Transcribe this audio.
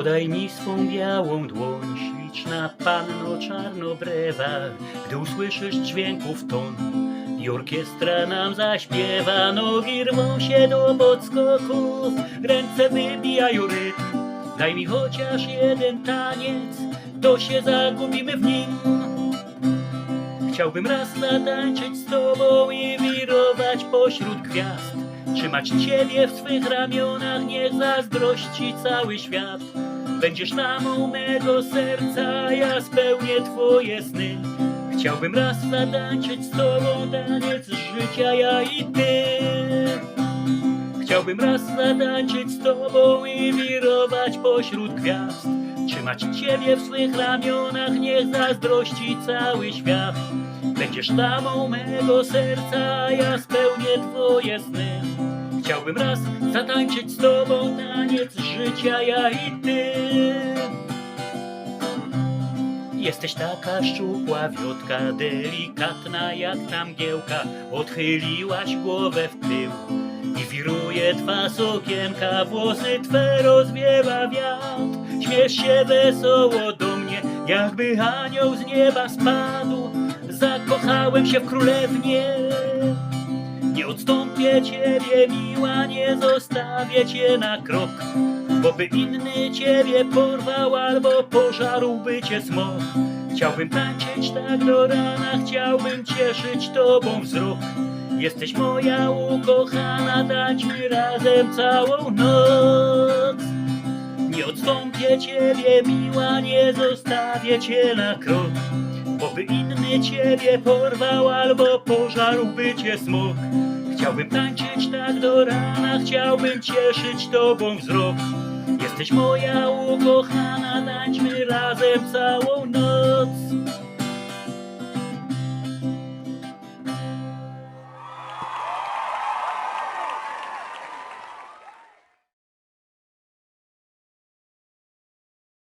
Podaj mi swą białą dłoń, śliczna panno czarnobrewa, gdy usłyszysz dźwięków ton i orkiestra nam zaśpiewa, nogi rwą się do podskoków, ręce wybijają rytm. Daj mi chociaż jeden taniec, to się zagubimy w nim. Chciałbym raz zatańczyć z tobą i wirować pośród gwiazd. Trzymać ciebie w swych ramionach, niech zazdrości cały świat. Będziesz tamą mego serca, ja spełnię twoje sny. Chciałbym raz zatańczyć z tobą taniec życia, ja i ty. Chciałbym raz zatańczyć z tobą i wirować pośród gwiazd. Trzymać ciebie w swych ramionach, niech zazdrości cały świat. Będziesz damą mego serca, ja spełnię twoje sny. Chciałbym raz zatańczyć z tobą taniec życia, ja i ty. Jesteś taka szczupła wiotka, delikatna jak ta mgiełka. Odchyliłaś głowę w tył i wiruje twa sokienka. Włosy twe rozwiewa wiatr, śmiesz się wesoło do mnie, jakby anioł z nieba spadł. Zakochałem się w królewnie. Odstąpię ciebie, miła, nie zostawię cię na krok. Bo by inny ciebie porwał albo pożarłby cię smok. Chciałbym tańczyć tak do rana, chciałbym cieszyć tobą wzrok. Jesteś moja ukochana, tańczmy razem całą noc. Nie odstąpię ciebie, miła, nie zostawię cię na krok. Bo by inny ciebie porwał albo pożarłby cię smok. Chciałbym tańczyć tak do rana, chciałbym cieszyć tobą wzrok. Jesteś moja ukochana, tańczmy razem całą noc.